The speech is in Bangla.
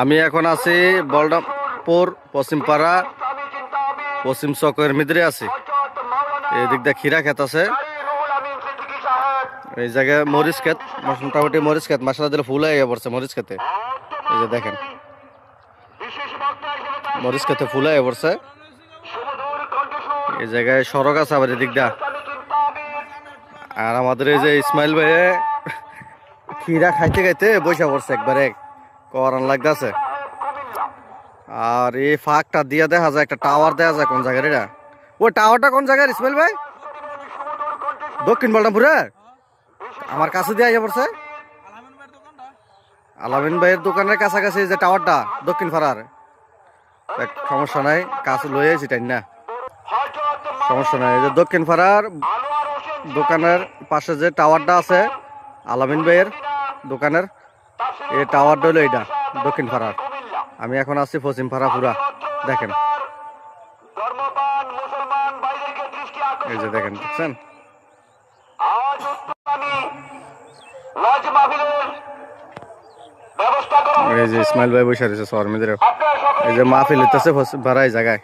আমি এখন আছি বলরামপুর, পশ্চিমপাড়া, পশ্চিম চকের মিদ্রে আছি। এই দিক দিয়ে খিরা খেত আছে। এই জায়গায় মরিচ খেত মোটামুটি মরিচ খেত মশলা দিলে ফুল হয়ে পড়ছে মরিচ খেতে এই যে দেখেন। মরিচ খেতে ফুল হয়ে পড়ছে। এই জায়গায় সড়ক আছে আবার এদিক দা আর আমাদের এই যে ইসমাইল ভাই খিরা খাইতে খাইতে বৈশা পড়ছে একবারে। করান লাগতেছে। আর এই ফাঁকটা দিয়ে দেখা যায় একটা টাওয়ার দেওয়া যায় কোন জায়গার এটা? ওই টাওয়ারটা কোন জায়গার ইসমাইল ভাই? দক্ষিণ বলরামপুরে? আমার কাছে দিয়ে আইয়া পড়ছে। আলামিন ভাইয়ের দোকানের কাছাকাছি যে টাওয়ারটা দক্ষিণ দেখ, সমস্যা নাই কাছে লয়ে আছি তাই না। সমস্যা নাই এই যে দক্ষিণ পাড়ার দোকানের পাশে যে টাওয়ারটা আছে আলামিন ভাইয়ের দোকানের এই টাওয়ারটা হলো এইটা দক্ষিণ পাড়ার। আমি এখন আছি পশ্চিম পাড়া পুরা দেখেন। এই যে দেখেন দেখছেন? এই যে ইসমাইল ভাই বসে রয়েছে শহর এই যে মাহফিল হইতেছে ভাড়া এই জায়গায়।